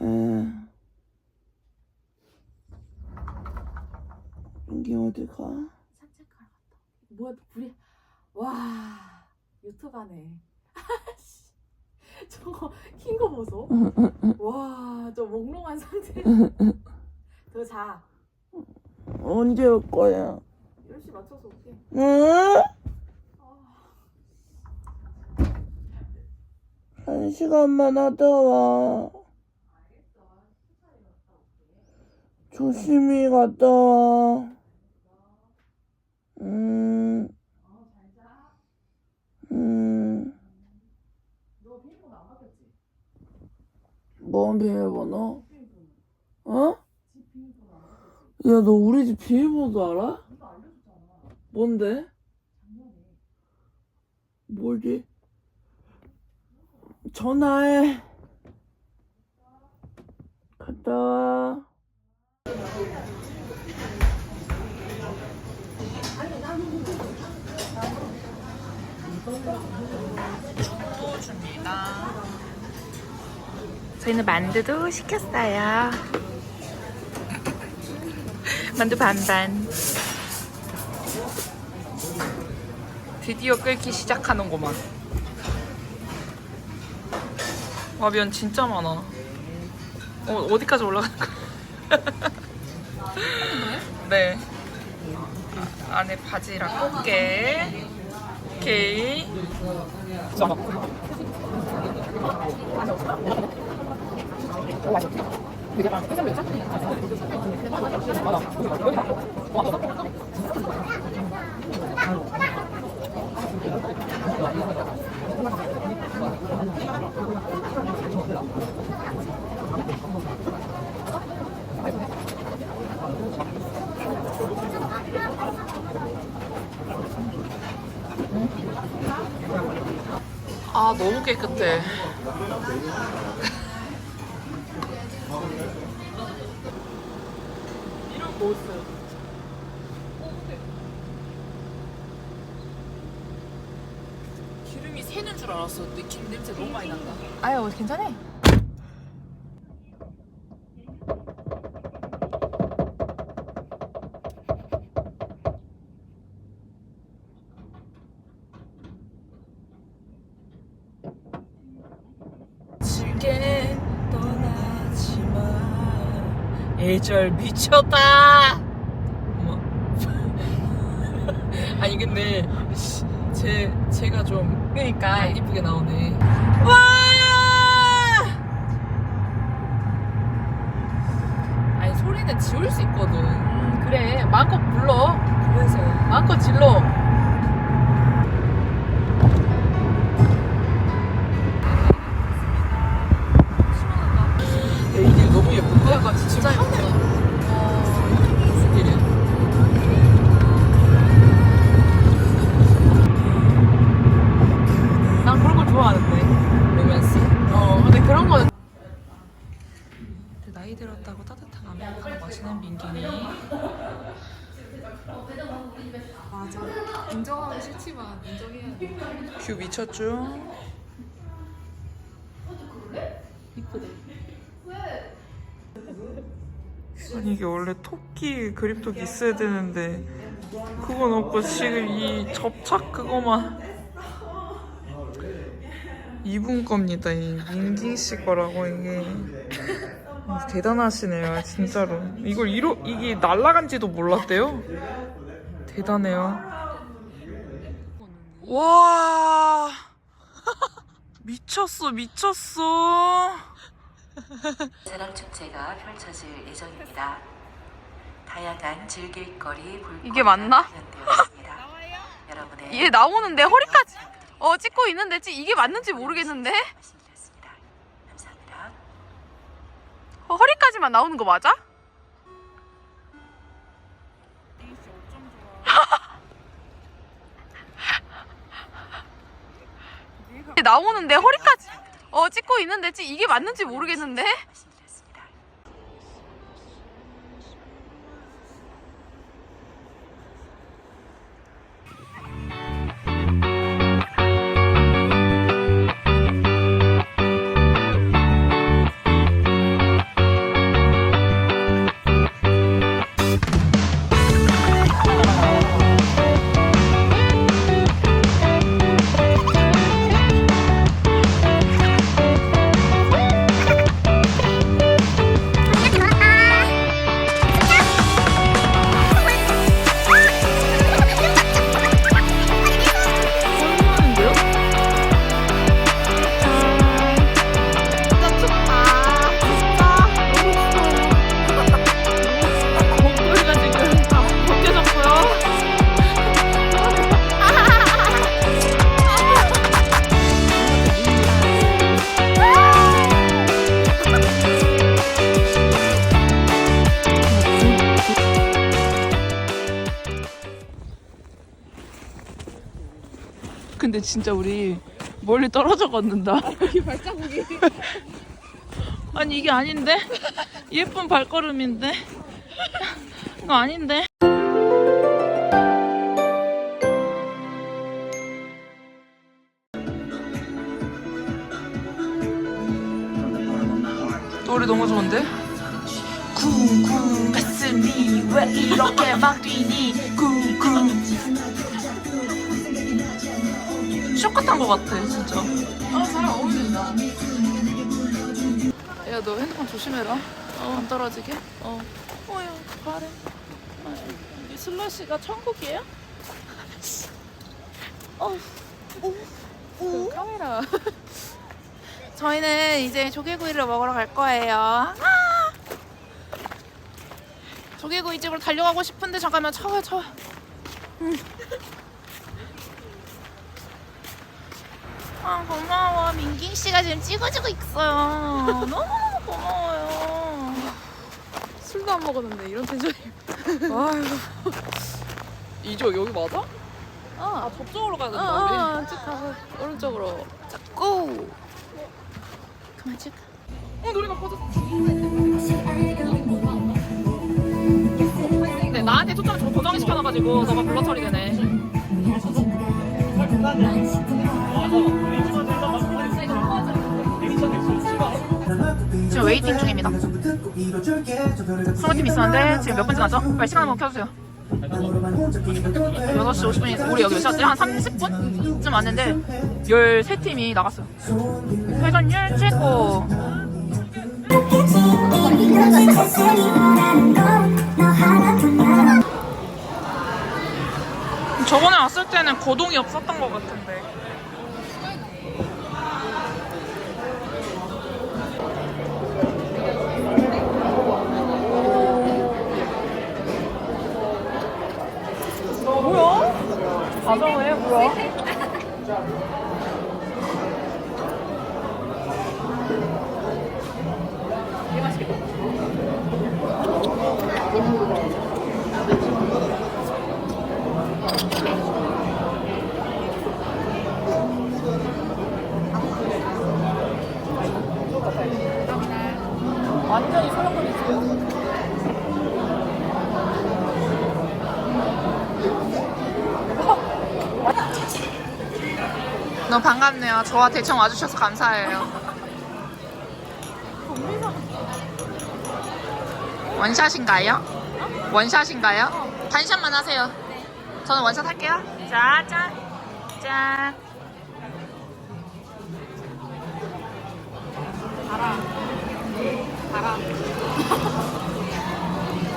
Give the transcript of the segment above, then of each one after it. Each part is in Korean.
아. 용기 어디 가? 산책하러 갔다. 뭐야 또 불이 와 유튜브가네. 저거 킹거 보소. 와저 몽롱한 상태. 더 자. 언제 올 거야? 10시 맞춰서 올게. 응? 아. 한 시간만 하다 와. 조심히 갔다 와. 음. 음. 뭔 비밀번호? 어? 야, 너 우리 집 비밀번호 알아? 뭔데? 뭐지? 전화해. 갔다 와. 줍니다. 저희는 만두도 시켰어요. 만두 반반. 드디어 끓기 시작하는구만. 와, 면 진짜 많아. 어, 어디까지 올라가는 거야? 네. 아, 안에 바지락 꽃게. 오케이. 너무 깨끗해. 이런 모습. 기름이 새는 줄 알았어. 근데 냄새 너무 많이 난다. 아유 괜찮아. 마. 애절 미쳤다. 어머. 아니 근데 씨, 제 제가 좀 그러니까 안 이쁘게 나오네. 아니 소리는 지울 수 있거든. 음, 그래 마음껏 불러. 그래서 마음껏 질러. 큐 미쳤죠? 아니 이게 원래 토끼 그립톡 있어야 되는데 그건 없고 지금 이 접착 그거만 이분 겁니다 이 민기 씨 거라고 이게. 아, 대단하시네요 진짜로. 이걸 이러 이게 날라간지도 몰랐대요? 대단해요 와 미쳤어 미쳤어 사랑 축제가 펼쳐질 예정입니다. 다양한 즐길거리 볼거리가 이게 맞나? 마련되었습니다. 여러분의 얘 나오는데 허리까지 어 찍고 있는데 찌- 이게 맞는지 모르겠는데 말씀드렸습니다. 감사합니다. 어, 허리까지만 나오는 거 맞아? 나오는데 허리까지 어 찍고 있는데 찌- 이게 맞는지 모르겠는데 근데 진짜 우리 멀리 떨어져 걷는다. 여기 발자국이. 아니 이게 아닌데? 예쁜 발걸음인데? 이거 아닌데? 노래 너무 좋은데? 쿵쿵 가슴이 왜 이렇게 막 뛰니 같아 진짜 아잘 어울린다. 야 너 핸드폰 조심해라 안 떨어지게 어 어휴 바래 이 슬러시가 천국이에요? 어그 카메라 저희는 이제 조개구이를 먹으러 갈 거예요 아! 조개구이 집으로 달려가고 싶은데 잠깐만 차와 차와 음. 아 고마워. 민긴 씨가 지금 찍어주고 있어요. 너무 고마워요. 술도 안 먹었는데 이런 텐션이. 아유. 이쪽 여기 맞아? 아, 아 저쪽으로 가야 아, 된다 아, 쭉 가서. 오른쪽으로. 고! 그만 찍어 어 노래가 꺼졌어. 근데 나한테 초점을 좀 고정을 시켜놔가지고 너가 블러 처리되네 웨이팅 중입니다. 소모팀 있었는데 지금 몇 분째 가죠? 빨리 시간 한번 켜주세요. 6시 50분이 우리 여기 몇 시였지? 한 30분쯤 왔는데 13팀이 나갔어요. 회전율 최고. 저번에 왔을 때는 거동이 없었던 것 같은데 가정을 해 뭐야? 완전히 소용돌이지. 너무 저와 대청 와주셔서 감사해요. 원샷인가요? 원샷인가요? 반샷만 하세요. 저는 원샷 할게요. 자, 짠. 짠.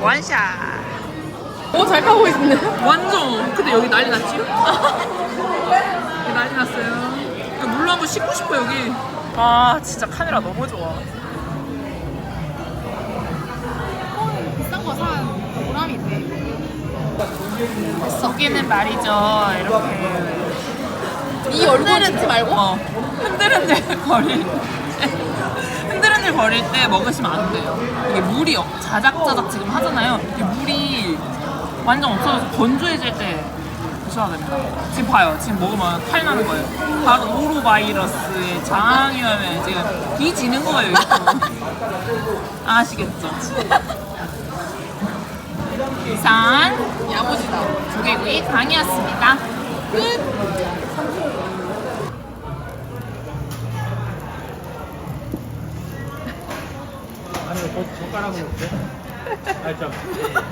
원샷. 오, 잘 까고 있네. 완전. 근데 여기 난리 났지? 여기 난리 났어요. 한번 씻고 싶어 여기. 아 진짜 카메라 너무 좋아. 비싼 거산 보람이 있네. 여기는 말이죠 이렇게 이 얼굴 찍지 말고? 어, 흔들흔들 거릴 때 흔들흔들 거릴 때 먹으시면 안 돼요. 이게 물이 어- 자작자작 지금 하잖아요. 이게 물이 완전 없어져서 건조해질 때 드셔야 됩니다. 지금 봐요. 지금 먹으면 탈 나는 거예요. 바로 노로바이러스에 장이라면 지금 뒤지는 거예요. 이거. 아시겠죠? 이상 야무지다. 조개구이 강이었습니다.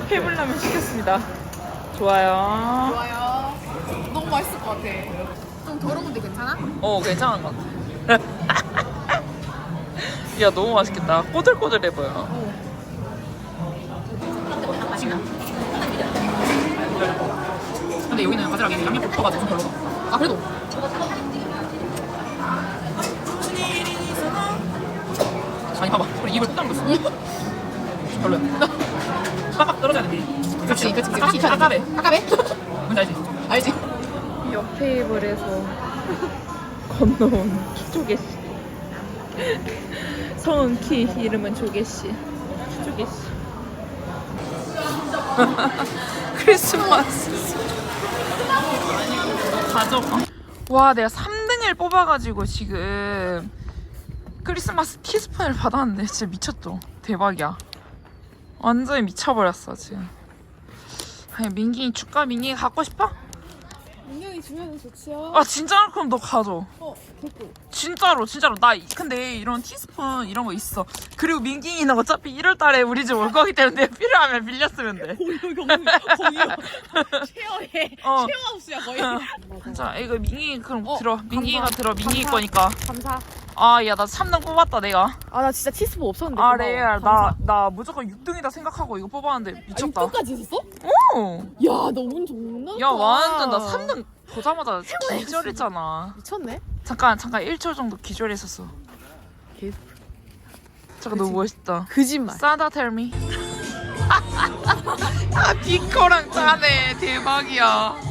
해물라면 시켰습니다. 좋아요. 좋아요. 너무 맛있을 것 같아. 좀 더러운데 괜찮아? 어, 괜찮은 것 같아. 야, 너무 맛있겠다. 꼬들꼬들해 보여. 근데 여기는 바지락이 양념 붙어가지고 좀 별로다. 아, 그래도. 아니, 봐봐. 우리 입을 꼭 담겼어. 별로야. 빡빡 떨어져야 돼. 그치, 그치, 그치. 아까- 아까배. 아까배? 뭔지 알지? 알지? 옆 테이블에서 건너온 조개씨. 성은 키, 이름은 조개씨. 조개씨. 크리스마스. 가족. 와 내가 3등을 뽑아가지고 지금 크리스마스 티스푼을 받았는데 진짜 미쳤죠 대박이야 완전히 미쳐버렸어 지금 아니 민gin이 축가 민gin이 갖고 싶어? 민경이 주면 좋지요. 아 진짜로? 그럼 너 가져 어, 됐고. 진짜로 진짜로 나 이- 근데 이런 티스푼 이런 거 있어 그리고 민깅이는 어차피 1월달에 우리 집 올 거기 때문에 필요하면 빌렸으면 돼 거의 거의 쉐어해. 어. 쉐어하우스야 거의. 자 이거 민깅이 그럼 어, 들어 민깅이가 감사. 들어 민깅이 감사. 거니까 감사. 아 야 나 3등 뽑았다 내가 아 나 진짜 티스포 없었는데. 아. 레알. 나, 나 무조건 6등이다 생각하고 이거 뽑았는데 아, 미쳤다 6등까지 있었어? 어. 야, 너무 좋나? 야 완전 나 3등 보자마자 기절했잖아 미쳤네. 잠깐 잠깐 1초 정도 기절했었어 개- 잠깐 너무 멋있다 거짓말. 사다 텔미 아 비코랑 짜네 대박이야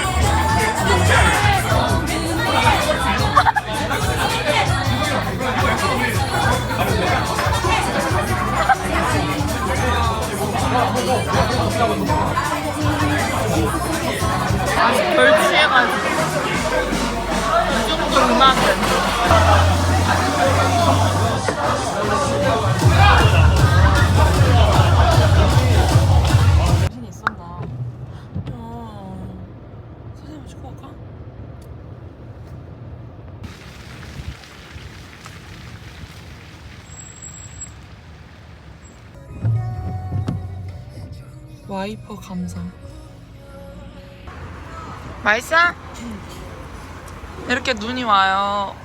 선생님 축구 할까? 와이퍼 감상 맛있어? 이렇게 눈이 와요.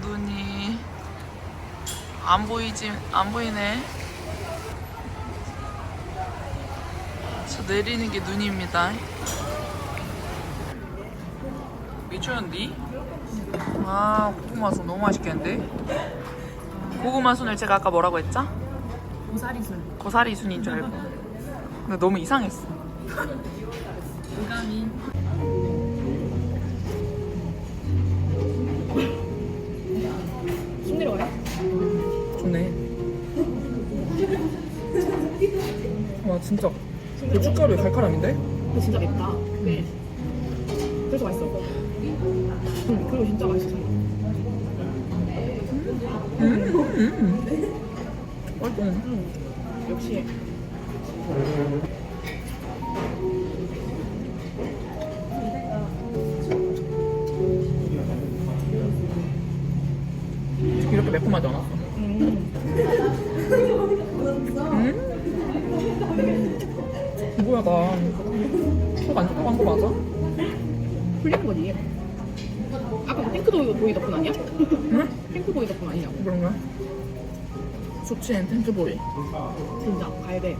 눈이 안 보이지 안 보이네. 저 내리는 게 눈입니다. 미쳤는디? 아 고구마 순 너무 맛있겠는데? 고구마 순을 제가 아까 뭐라고 했죠? 고사리 순. 고사리 순인 줄 알고. 근데 너무 이상했어. 오감이. 힘들어요? 좋네. 와 진짜 고춧가루에 칼칼함인데? 근데 진짜 맵다. 네. 그래서 맛있어. 응, 그리고 진짜 맛있어. 맛있어. 응, 역시. 이렇게 매콤하지 않았어. 음. 뭐야 나 속안 좋고 한거 맞아? 풀리는 거지. 아까 그 핑크 도이, 도이 덕분 아니야? 응? 핑크 도이 덕분 아니냐고. 그런가? 소치엔 텐트보이 진짜 가야 돼.